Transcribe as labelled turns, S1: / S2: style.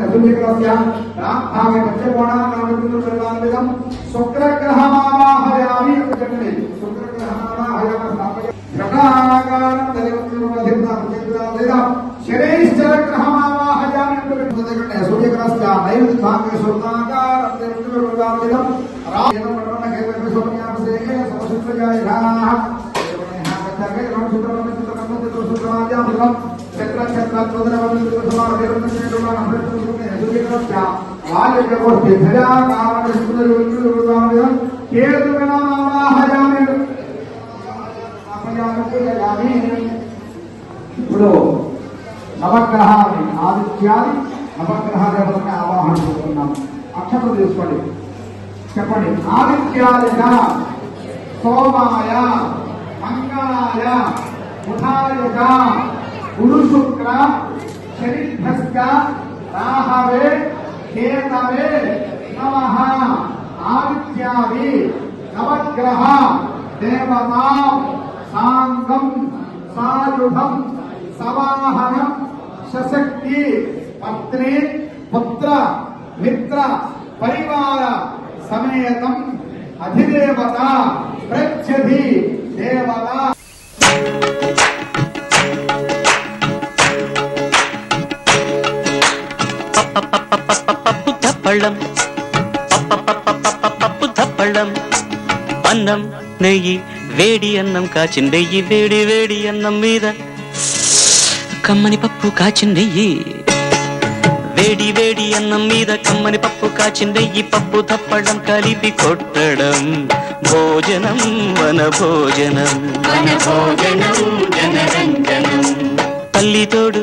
S1: അസുഖികളസ്യ ആമേ പച്ചകോണാകൃതം സർവാന്തരം ശുക്രഗ്രഹമാവാഹയാമി ചട്ടനിൽ ശുക്രഗ്രഹമാവാഹയാമ സ്ഥാപയ ഘടാകാരം തലവത്തിനുപധിർന്നാം ശരൈശ്ചരഗ്രഹമാവാഹയാമി സൂര്യഗ്രഹസ്യ നൈവതി ഭാഗ്യ സ്വർണ്ണാകാരം തലവത്തിനുപധിർന്നാം രാജനം പ്രവർത്തന കേന്ദ്ര സോമയാമസേ സമശുക്രജായ ധാരണ ചിത്രമ ചിത്രമ ചിത്രമ ചിത്രമ ചിത്രമ ఇప్పుడు నవగ్రహాన్ని ఆదిత్యాన్ని నవగ్రహ దేవతని ఆవాహన చేస్తున్నాం. అక్షతలు తీసుకోండి. చెప్పండి. ఆదిత్యాలయ సోమాయ మంగళాయ బుధాయ शरीभ्यश्च राहवे हेतवे नमः आदित्यादि नवग्रह देवतां साङ्गं सायुधं सवाहनं सशक्ति पत्नी पुत्र मित्र परिवार समेतम् अधिदेवता प्रच्छति
S2: పప్పు తప్పళ్ళం పప్పు తప్పళ్ళం అన్నం నెయ్యి వేడి అన్నం కాచిన నెయ్యి వేడి వేడి అన్నం మీద కమ్మని పప్పు కాచిన నెయ్యి వేడి వేడి అన్నం మీద కమ్మని పప్పు కాచిన నెయ్యి పప్పు తప్పడం కలిపి కొట్టడం భోజనం వన భోజనం తల్లి తోడు